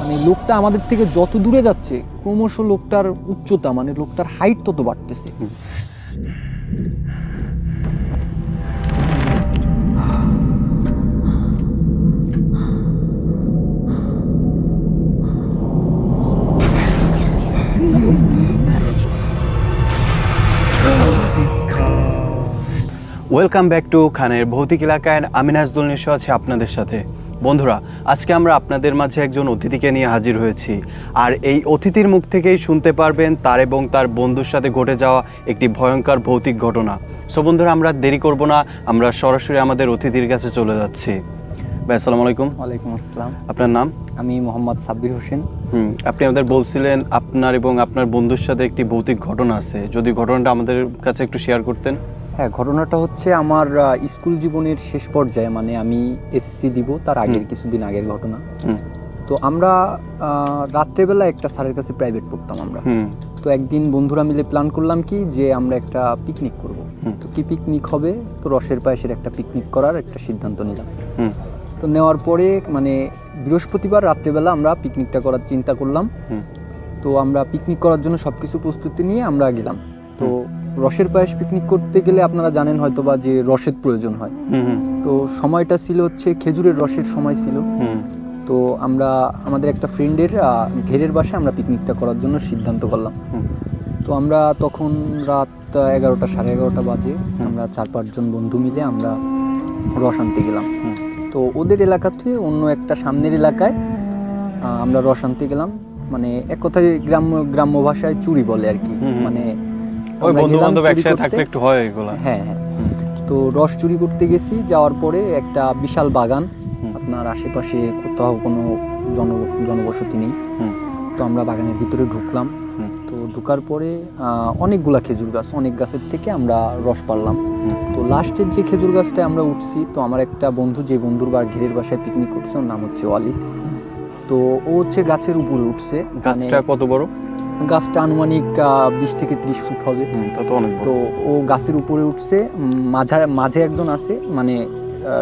মানে লোকটা আমাদের থেকে যত দূরে যাচ্ছে, ক্রমশ লোকটার উচ্চতা মানে লোকটার হাইট তত বাড়তেছে। ওয়েলকাম ব্যাক টু খানের ভৌতিক এলাকায় আমি নাজদুল নিশো আছি আপনাদের সাথে। বন্ধুরা আজকে আমরা আপনাদের মাঝে একজন অতিথিকে নিয়ে হাজির হয়েছি। আর এই অতিথির মুখ থেকেই শুনতে পারবেন তার এবং তার বন্ধুর সাথে ঘটে যাওয়া একটি ভয়ঙ্কর ভৌতিক ঘটনা। সো বন্ধুরা আমরা দেরি করব না আমরা সরাসরি আমাদের অতিথির কাছে চলে যাচ্ছি। ভাই আসসালামু আলাইকুম। ওয়ালাইকুম আসসালাম। আপনার নাম? আমি মোহাম্মদ সাব্বির হোসেন। হুম আপনি আমাদের বলছিলেন আপনার এবং আপনার বন্ধুর সাথে একটি ভৌতিক ঘটনা আছে। যদি ঘটনাটা আমাদের কাছে একটু শেয়ার করতেন। হ্যাঁ ঘটনাটা হচ্ছে আমার স্কুল জীবনের শেষ পর্যায়ে মানে আমি এসসি দিব তার আগের কিছুদিন আগের ঘটনা। তো আমরা রাত্রেবেলা একটা স্যারের কাছে প্রাইভেট পড়তাম আমরা। তো একদিন বন্ধুরা মিলে প্ল্যান করলাম কি যে আমরা একটা পিকনিক করব। তো কি পিকনিক হবে? তো রসের পায়েসের একটা পিকনিক করার একটা সিদ্ধান্ত নিলাম। তো নেওয়ার পরে মানে বৃহস্পতিবার রাত্রেবেলা আমরা পিকনিকটা করার চিন্তা করলাম। তো আমরা পিকনিক করার জন্য সব কিছু প্রস্তুতি নিয়ে আমরা গেলাম। রসের পায়েস পিকনিক করতে গেলে আপনারা জানেন হয়তো বা যে রসের প্রয়োজন হয়। তো সময়টা ছিল হচ্ছে খেজুরের রসের সময় ছিল। তো আমরা আমাদের একটা ফ্রেন্ডের ঘেরের বাসায় আমরা পিকনিকটা করার জন্য সিদ্ধান্ত করলাম। তো আমরা তখন রাত এগারোটা সাড়ে এগারোটা বাজে। আমরা চার পাঁচজন বন্ধু মিলে আমরা রস আনতে গেলাম। তো ওদের এলাকা থেকে অন্য একটা সামনের এলাকায় আমরা রস আনতে গেলাম। মানে এক কথায় গ্রাম্য গ্রাম্য ভাষায় চুরি বলে আর কি। মানে ওই বন্ধু বান্ধব একসাথে থাকলে একটু হয় এগুলা। হ্যাঁ হ্যাঁ। তো রস চুরি করতে গেছি যাওয়ার পরে একটা বিশাল বাগান আপনার আশেপাশে কোথাও কোনো জন জনবসতি নেই। তো আমরা বাগানের ভিতরে ঢুকলাম। তো ঢুকার পরে অনেকগুলা খেজুর গাছ অনেক গাছের থেকে আমরা রস পারলাম। তো লাস্টের যে খেজুর গাছটা আমরা উঠছি তো আমার একটা বন্ধু যে বন্ধুর বা ঘেরের বাসায় পিকনিক করছে ওর নাম হচ্ছে ওয়ালিদ তো ও হচ্ছে গাছের উপরে উঠছে। মানে গাছটা কত বড়? গাছটা আনুমানিক বিশ থেকে ত্রিশ ফুট হবে। তো ও গাছের উপরে উঠছে মাঝা মাঝে একজন আছে মানে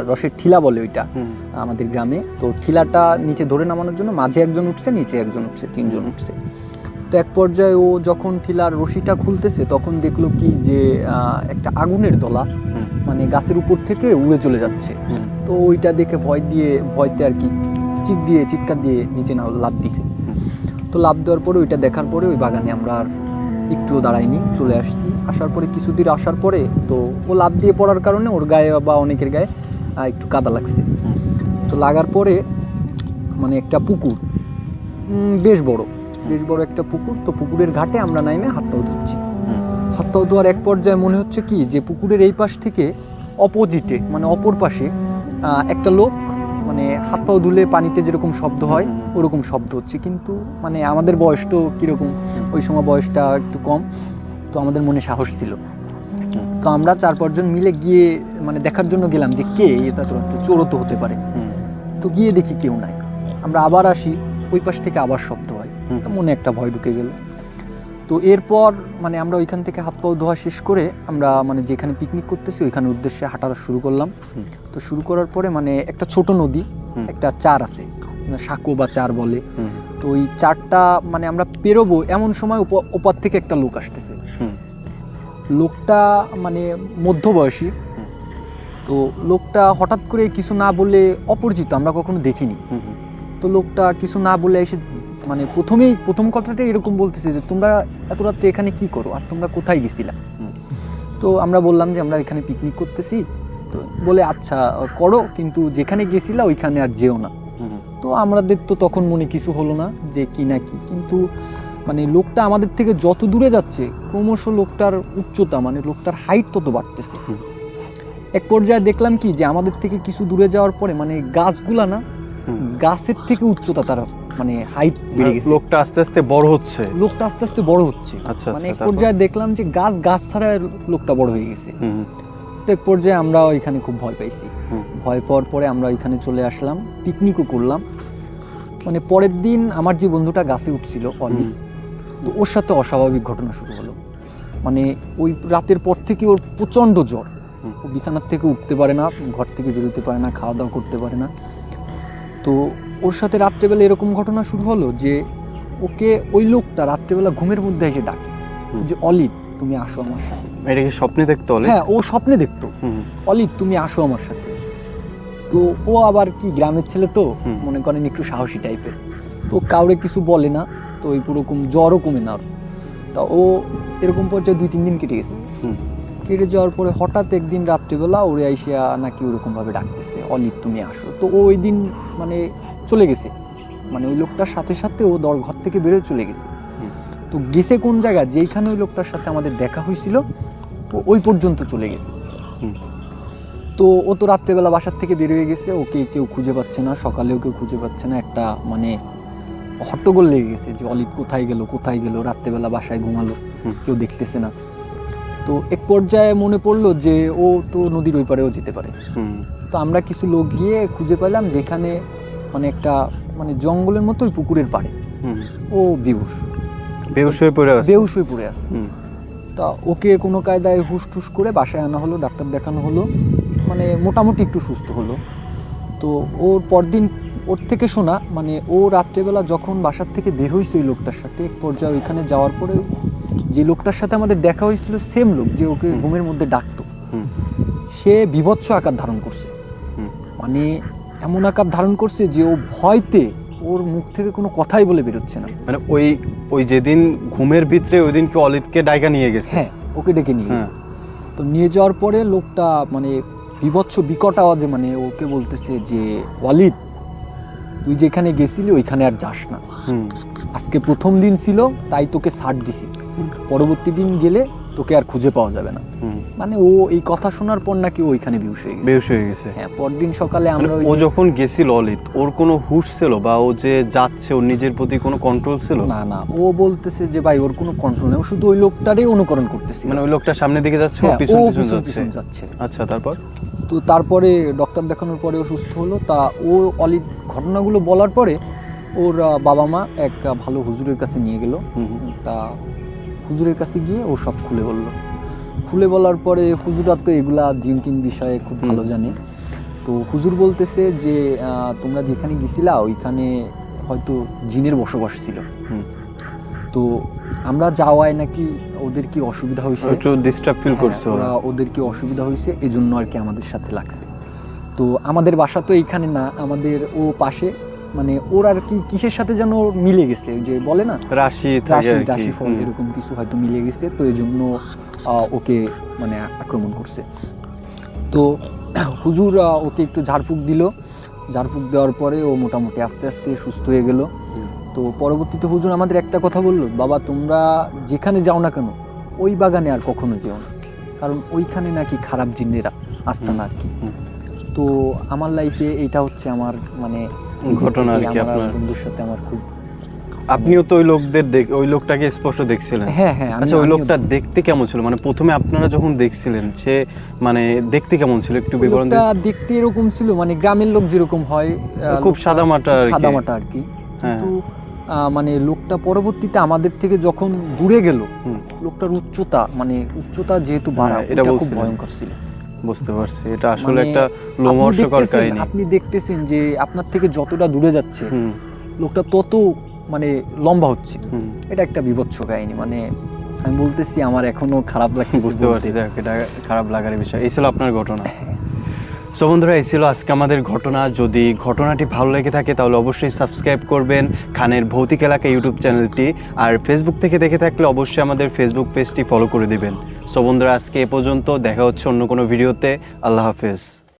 রসের ঠিলা বলে ওইটা আমাদের গ্রামে। তো ঠিলাটা নিচে ধরে নামানোর জন্য মাঝে একজন উঠছে নিচে একজন উঠছে তিনজন উঠছে। তো এক পর্যায়ে ও যখন ঠিলার রশিটা খুলতেছে তখন দেখল কি যে আহ, একটা আগুনের দলা মানে গাছের উপর থেকে উড়ে চলে যাচ্ছে। তো ওইটা দেখে ভয় দিয়ে ভয়তে আর কি চিক দিয়ে চিৎকার দিয়ে নিচে না লাভ দিছে। তো লাভ দেওয়ার পরে, ওইটা দেখার পরে ওই বাগানে আমরা আর একটুও দাঁড়াইনি, চলে আসছি। আসার পরে কিছুদিন আসার পরে তো ও লাভ দিয়ে পড়ার কারণে ওর গায়ে বা অনেকের গায়ে একটু কাদা লাগছে। তো লাগার পরে মানে একটা পুকুর বেশ বড় বেশ বড় একটা পুকুর। তো পুকুরের ঘাটে আমরা নাইমে হাত পাও ধুচ্ছি হাত ধোয়ার এক পর্যায়ে মনে হচ্ছে কি, যে পুকুরের এই পাশ থেকে অপোজিটে মানে অপর পাশে একটা লোক মানে হাত পাও ধুলে পানিতে যেরকম শব্দ হয়। ওরকম শব্দ হচ্ছে। কিন্তু মানে আমাদের বয়স তো কীরকম? ওই সময় বয়সটা একটু কম তো আমাদের মনে সাহস ছিল। তো আমরা চার পাঁচজন মিলে গিয়ে মানে দেখার জন্য গেলাম যে কে এটা তো চোরও তো হতে পারে। তো গিয়ে দেখি কেউ নাই। আমরা আবার আসি ওই পাশ থেকে আবার শব্দ হয়। তো মনে একটা ভয় ঢুকে গেল। তো এরপর মানে আমরা ওইখান থেকে হাত পাও ধোয়া শেষ করে আমরা মানে যেখানে পিকনিক করতেছি ওইখানে উদ্দেশ্যে হাঁটা শুরু করলাম। তো শুরু করার পরে মানে একটা ছোট নদী একটা চার আছে মানে সাঁকো বা চার বলে। তো ওই চারটা মানে আমরা পেরোবো এমন সময় ওপ- ওপার থেকে একটা লোক আসতেছে। লোকটা মানে মধ্যবয়সী। তো লোকটা হঠাৎ করে কিছু না বলে অপরিচিত আমরা কখনো দেখিনি। তো লোকটা কিছু না বলে এসে মানে প্রথমেই প্রথম কথাটা এরকম বলতেছে যে তোমরা এত রাত্রে এখানে কি করো? আর তোমরা কোথায় গেছিলা? তো আমরা বললাম যে আমরা এখানে পিকনিক করতেছি। তো বলে আচ্ছা করো কিন্তু যেখানে গেছিলা ওইখানে আর যেও না। তো আমাদের তো তখন মনে কিছু হলো না যে কি না কি। কিন্তু মানে লোকটা আমাদের থেকে যত দূরে যাচ্ছে ক্রমশ লোকটার উচ্চতা মানে লোকটার হাইট তত বাড়তেছে। এক পর্যায়ে দেখলাম কি যে আমাদের থেকে কিছু দূরে যাওয়ার পরে মানে গাছগুলা না গাছের থেকে উচ্চতা তার মানে হাইট বেড়ে গেছে। লোকটা আস্তে আস্তে বড় হচ্ছে। লোকটা আস্তে আস্তে বড় হচ্ছে। আচ্ছা মানে আচ্ছা এক তারপর? পর্যায়ে দেখলাম যে গাছ গাছ ছাড়া লোকটা বড় হয়ে গেছে। তো এক পর্যায়ে আমরা ওইখানে খুব ভয় পাইছি। ভয় পাওয়ার পরে আমরা ওইখানে চলে আসলাম পিকনিকও করলাম। মানে পরের দিন আমার যে বন্ধুটা গাছে উঠছিল অলি তো ওর সাথে অস্বাভাবিক ঘটনা শুরু হলো। মানে ওই রাতের পর থেকে ওর প্রচণ্ড জ্বর। বিছানার থেকে উঠতে পারে না ঘর থেকে বেরোতে পারে না খাওয়া দাওয়া করতে পারে না। তো ওর সাথে রাত্রেবেলা এরকম ঘটনা শুরু হলো যে ওকে ওই লোকটা রাত্রেবেলা ঘুমের মধ্যে এসে ডাকে। যে অলিভ তুমি আসো আমার সাথে। এটা কি স্বপ্নে দেখতে হ্যাঁ ও স্বপ্নে দেখতো। অলিভ তুমি আসো আমার সাথে। তো ও আবার কি গ্রামের ছেলে তো? মনে করেন একটু সাহসী টাইপের। তো কাউরে কিছু বলে না তো ওই পুরোকম জ্বরও কমে না তা ও এরকম পর্যায়ে দুই তিন দিন কেটে গেছে। কেটে যাওয়ার পরে হঠাৎ একদিন রাত্রিবেলা ওরে আইসিয়া নাকি ওরকম ভাবে ডাকতেছে অলিভ তুমি আসো। তো ওই দিন মানে চলে গেছে। মানে ওই লোকটার সাথে সাথে ও দর ঘর থেকে বেরোয় চলে গেছে। তো গেছে কোন জায়গা? যেইখানে ওই লোকটার সাথে আমাদের দেখা হয়েছিল ও ওই পর্যন্ত চলে গেছে। তো ও তো রাত্রেবেলা বাসার থেকে বেরিয়ে গেছে ওকে কেউ খুঁজে পাচ্ছে না সকালেও কেউ খুঁজে পাচ্ছে না। একটা মানে হট্টগোল লেগে গেছে যে অলিদ কোথায় গেল কোথায় গেল রাত্রেবেলা বাসায় ঘুমালো। কেউ দেখতেছে না। তো এক পর্যায়ে মনে পড়ল যে ও তো নদীর ওই পারেও যেতে পারে। তো আমরা কিছু লোক গিয়ে খুঁজে পেলাম যেখানে মানে একটা মানে জঙ্গলের মতো পুকুরের পাড়ে। হুম। ও বেহুশ। বেহুশ হয়ে পড়ে আছে। বেহুশ হয়ে পড়ে আছে। হুম, তা ওকে কোনো কায়দায় হুস টুস করে বাসায় আনা হলো ডাক্তার দেখানো হলো। মানে মোটামুটি একটু সুস্থ হলো। তো ওর পরদিন ওর থেকে শোনা মানে ও রাত্রেবেলা যখন বাসার থেকে বের হয়েছে ওই লোকটার সাথে এক পর্যায়ে ওইখানে যাওয়ার পরে যে লোকটার সাথে আমাদের দেখা হয়েছিল সেম লোক যে ওকে ঘুমের মধ্যে ডাকতো। হুম, সে বিভৎস আকার ধারণ করছে। হুম। মানে এমন আকার ধারণ করছে যে ও ভয়তে ওর মুখ থেকে কোনো কথাই বলে বেরোচ্ছে না। মানে ওই ওই যেদিন ঘুমের ভিতরে ওই দিন কি অলিদকে ডাইকা নিয়ে গেছে? হ্যাঁ ওকে ডেকে নিয়ে হ্যাঁ। গেছে তো নিয়ে যাওয়ার পরে লোকটা মানে বিভৎস বিকট আওয়াজে মানে ওকে বলতেছে যে ওয়ালিদ তুই যেখানে গেছিলি ওইখানে আর যাস না। আজকে প্রথম দিন ছিল তাই তোকে ছাড় দিছি। পরবর্তী দিন গেলে তোকে আর খুঁজে পাওয়া যাবে না। মানে ও এই কথা শোনার পর নাকি ওইখানে বিহুশ হয়ে গেছে। বেহুশ হয়ে গেছে। হ্যাঁ পরদিন সকালে মানে আমরা ও যখন গেছিল অলিত ওর কোনো হুশ ছিল বা ও যে যাচ্ছে ওর নিজের প্রতি কোনো কন্ট্রোল ছিল? না না ও বলতেছে যে ভাই ওর কোনো কন্ট্রোল নেই। ও শুধু ওই লোকটারই অনুকরণ করতেছে মানে ওই লোকটার সামনের দিকে যাচ্ছে ও হ্যাঁ, পিছন ও পিছন পিছন যাচ্ছে। আচ্ছা তারপর? তো তারপরে ডক্টর দেখানোর পরে ও সুস্থ হলো। তা ও অলি ঘটনাগুলো বলার পরে ওর বাবা মা এক ভালো হুজুরের কাছে নিয়ে গেল। তা হুজুরের কাছে গিয়ে ও সব খুলে বলল। খুলে বলার পরে হুজুরা তো এগুলা জিন টিন বিষয়ে খুব ভালো জানে। তো হুজুর বলতেছে যে তোমরা যেখানে গেছিলা ওইখানে হয়তো জিনের বসবাস ছিল। তো আমরা যাওয়ায় নাকি ওদের কি অসুবিধা হয়েছে? একটু ডিস্টার্ব ফিল করছে ওরা ওদের কি অসুবিধা হয়েছে? এজন্য আর কি আমাদের সাথে লাগছে। তো আমাদের বাসা তো এইখানে না আমাদের ও পাশে। মানে ওর আর কি কিসের সাথে যেন মিলে গেছে? যে বলে না? রাশি রাশি রাশি ফল এরকম কিছু হয়তো মিলে গেছে তো এই জন্য ওকে মানে আক্রমণ করছে। তো হুজুর ওকে একটু ঝাড়ফুঁক দিল। ঝাড়ফুঁক দেওয়ার পরে ও মোটামুটি আস্তে আস্তে সুস্থ হয়ে গেল। তো পরবর্তীতে হুজুর আমাদের একটা কথা বলল বাবা তোমরা যেখানে যাও না কেন ওই বাগানে আর কখনো যেও না। কারণ ওইখানে নাকি খারাপ জিনেরা আস্তানা আর কি। তো আমার লাইফে এটা হচ্ছে আমার মানে ঘটনা আর কি আপনার। বন্ধুর সাথে আমার খুব আপনিও তো ওই লোকদের ওই লোকটাকে স্পষ্ট দেখছিলেন। হ্যাঁ হ্যাঁ আচ্ছা ওই লোকটা দেখতে কেমন ছিল? মানে প্রথমে আপনারা যখন দেখছিলেন সে মানে দেখতে কেমন ছিল একটু বিবরণ দিন? দেখতে এরকম ছিল মানে গ্রামের লোক যেরকম হয় খুব সাদামাটা আর কি। সাদামাটা আর কি। হ্যাঁ। কিন্তু মানে লোকটা পরবর্তীতে আমাদের থেকে যখন দূরে গেল লোকটার উচ্চতা মানে উচ্চতা যেহেতু বাড়া হ্যাঁ, এটা এটা খুব ভয়ঙ্কর ছিল। বুঝতে পারছি। এটা আসলে মানে একটা লোমহর্ষকর কাহিনী। আপনি দেখতেছেন যে আপনার থেকে যতটা দূরে যাচ্ছে লোকটা তত মানে লম্বা হচ্ছে। এটা একটা বিভৎস কাহিনী মানে আমি বলতেছি আমার এখনও খারাপ লাগে বুঝতে পারছি এটা খারাপ লাগার বিষয়। এই ছিল আপনার ঘটনা। সো বন্ধুরা, এই ছিল আজকে আমাদের ঘটনা। যদি ঘটনাটি ভালো লেগে থাকে, তাহলে অবশ্যই সাবস্ক্রাইব করবেন খানের ভৌতিক এলাকা ইউটিউব চ্যানেলটি। আর ফেসবুক থেকে দেখে থাকলে অবশ্যই আমাদের ফেসবুক পেজটি ফলো করে দিবেন। সো বন্ধুরা, আজকে এ পর্যন্ত। দেখা হচ্ছে অন্য কোনো ভিডিওতে আল্লাহ হাফেজ।